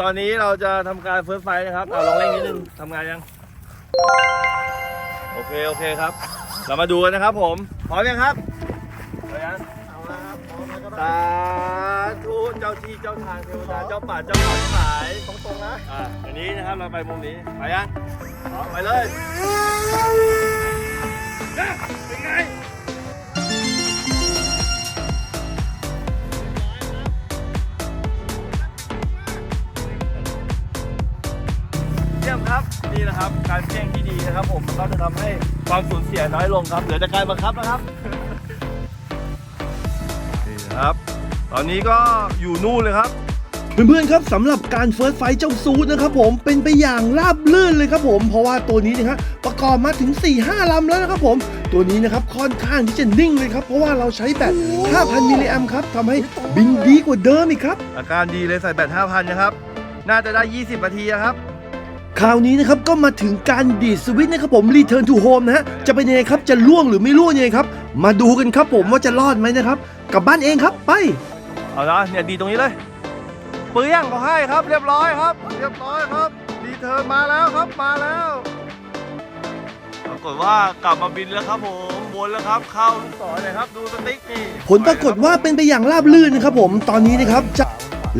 ตอนนี้เราจะทำการเฟิร์สไฟนะครับเอาลองเร่งนิดนึงทำงานยัง โอเค โอเคครับ เรามาดูกันนะครับผม พร้อมยังครับพร้อมยังเอาละครับพร้อมแล้วก็สาธุเจ้าที่เจ้าทางเทวดาเจ้าป่าเจ้าเขาทั้งหลายตรงๆนะ อ่าอันนี้นะครับเราไปมุมนี้ ไปยังพร้อมไปเลย เป็นไง ครับนี่นะครับการเพ่งที่ดีนะครับ ผมมันก็จะทำให้ความสูญเสียน้อยลงครับเหลือแต่การบังคับนะครับนี่นะครับ ตอนนี้ก็อยู่นู่นเลยครับเพื่อนๆครับสำหรับการเฟิร์สไฟเจ้าซูดนะครับผมเป็นไปอย่างราบลื่นเลยครับผม เพราะว่าตัวนี้นะครับประกอบมาถึง 4-5ลำแล้วนะครับผม ตัวนี้นะครับค่อนข้างที่จะนิ่งเลยครับ เพราะว่าเราใช้แบต 5,000 มิลลิแอมป์ครับทำให้บินดีกว่าเดิมอีกครับ อาการดีเลยใส่แบต 5,000 นะครับ น่าจะได้ 20 นาทีอะครับ คราวนี้นะครับก็มาถึงการดีดสวิตช์นะครับผม Return to Home นะฮะจะเป็นยังไงครับจะล่วงหรือไม่ล่วงยังไงครับ มาดูกันครับผมว่าจะรอดไหมนะครับกลับบ้านเองครับไป เอาละเนี่ยดีตรงนี้เลยเปรี้ยงเขาให้ครับ เรียบร้อยครับ เรียบร้อยครับดีเธอมาแล้วครับมาแล้วปรากฏว่ากลับมาบินแล้วครับผมวนแล้วครับเข้าลูกศรเลยครับดูสติ๊กนี่ผลปรากฏว่าเป็นไปอย่างราบรื่นนะครับผมตอนนี้นะครับจะ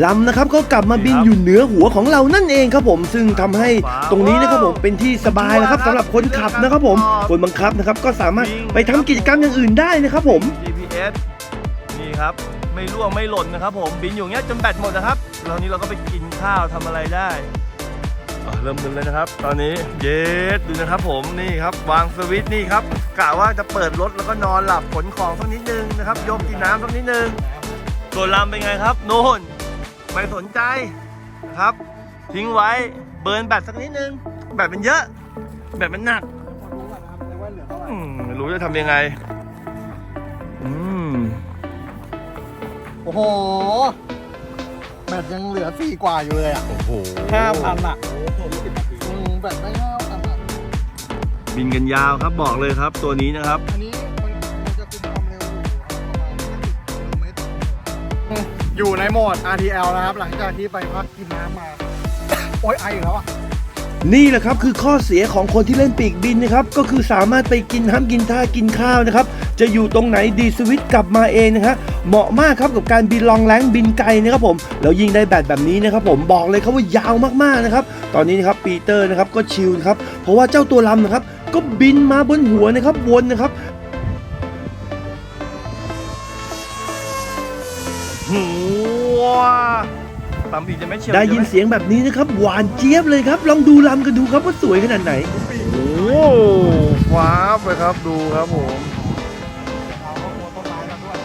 ลำนะครับก็กลับมาบินอยู่เหนือหัวของเรานั่นเองครับผม ซึ่งทำให้ตรงนี้นะครับผมเป็นที่สบายนะครับสำหรับคนขับนะครับผมคนบังคับนะครับก็สามารถไปทำกิจกรรมอย่างอื่นได้นะครับผม GPS นี่ครับไม่ร่วงไม่หล่นนะครับผมบินอยู่อย่างเงี้ยจนแบตหมดนะครับตอนนี้เราก็ไปกินข้าวทำอะไรได้อะเริ่มบินเลยนะครับ ตอนนี้เยสดูนะครับผมนี่ครับวางสวิตช์นี่ครับกะว่าจะเปิดรถแล้วก็นอนหลับขนของสักนิดนึงนะครับยกกินน้ำสักนิดนึงส่วนลำเป็นไงครับโน่น ไม่สนใจนะครับ ทิ้งไว้เบิร์นแบตสักนิดนึง แบตมันเยอะ แบตมันหนักมาดูก่อนนะครับในว่าเหลือเท่าไหร่อืมไม่รู้จะทำยังไง อืม โอ้โห แบตยังเหลือสี่กว่าอยู่เลยอะ โอ้โหห้าพันอะอืมแบตได้ห้าพันอะ บินกันยาวครับบอกเลยครับตัวนี้นะครับ อันนี้มันมัน อยู่ในโหมด RTL นะครับ หลังจากที่ไปพักกินน้ำมา โอ้ยไออีกแล้วอะ นี่แหละครับคือข้อเสียของคนที่เล่นปีกบินนะครับ ก็คือสามารถไปกินห้ามกินท่ากินข้าวนะครับ จะอยู่ตรงไหนดีสวิตกลับมาเองนะฮะเหมาะมากครับกับการบินลองแรงบินไกลนะครับผมแล้วยิ่งได้แบตแบบนี้นะครับผมบอกเลยครับว่ายาวมากๆนะครับตอนนี้นะครับปีเตอร์นะครับก็ชิลนะครับเพราะว่าเจ้าตัวลำนะครับก็บินมาบนหัวนะครับวนนะครับ หัวตำอีกจะไม่เฉียวได้ยินเสียงแบบนี้นะครับ หวานเจี๊ยบเลยครับ ลองดูลำกันดูครับว่าสวยขนาดไหน โอ้โหว้าบเลยครับดูครับผมเอาก็หัวต้นไม้กันด้วย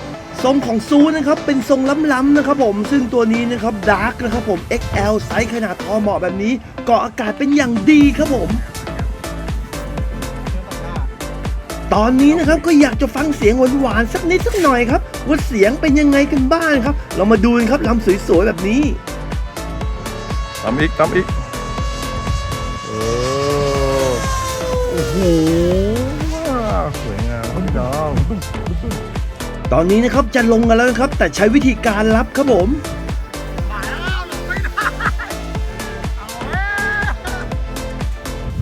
ทรงของซูนะครับเป็นทรงล้ำๆนะครับผมซึ่งตัวนี้นะครับดาร์กนะครับผม XL ไซส์ขนาดพอเหมาะแบบนี้เกาะอากาศเป็นอย่างดีครับผม ตอนนี้นะครับก็อยากจะฟังเสียงหวานๆสักนิดสักหน่อยครับว่าเสียงเป็นยังไงกันบ้างครับ เรามาดูกันครับลำสวยๆแบบนี้ตำอีกตำอีกเออโอ้โหสวยงามครับพี่น้องตอนนี้นะครับจะลงกันแล้วนะครับ แต่ใช้วิธีการรับครับผม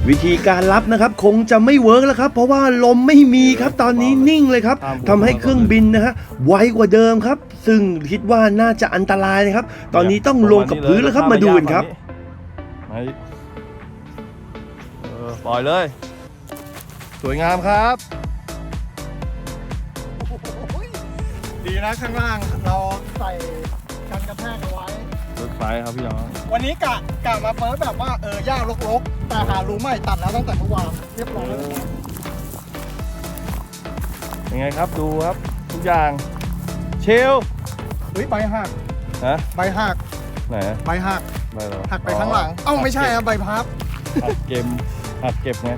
วิธีการรับนะครับคงจะไม่เวิร์กแล้วครับ เพราะว่าลมไม่มีครับตอนนี้นิ่งเลยครับทำให้เครื่องบินนะฮะไวกว่าเดิมครับ ซึ่งคิดว่าน่าจะอันตรายนะครับ ตอนนี้ต้องลงกับพื้นแล้วครับมาดูกันครับมาอีกเออปล่อยเลย สวยงามครับโอ้ยดีนะข้างล่างเราใส่กันกระแทกเอาไว้ รถไฟครับพี่น้องวันนี้กะกะมาเฟิร์สแบบว่าเออย่ารกๆ แต่หารู้ใหม่ตัดแล้วตั้งแต่เมื่อวานเรียบร้อยแล้วยังไงครับดูครับ ทุกอย่าง เชลเฮ้ยใบหักฮะใบหักไหนใบหักไปเหรอหักไปข้างหลัง เอ้าไม่ใช่ครับใบพับหักเก็บหักเก็บไงนี่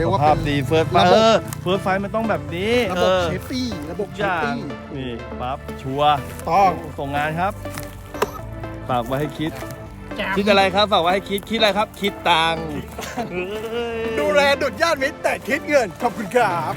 เขาเรียกว่าภาพเป็นดีเฟิร์สไฟระบบ เออเฟิร์สไฟมันต้องแบบนี้ระเอบบอเชฟตี้ระบบทุกเชอฟย่างตี้นี่ปั๊บชัวร์ต้องส่งงานครับฝากไว้ให้คิด คิดอะไรครับฝากไว้ให้คิดคิดอะไรครับ คิดตังค์เฮ้ยดูแลดุดญาติมิตรแต่คิดเงินขอบคุณครับ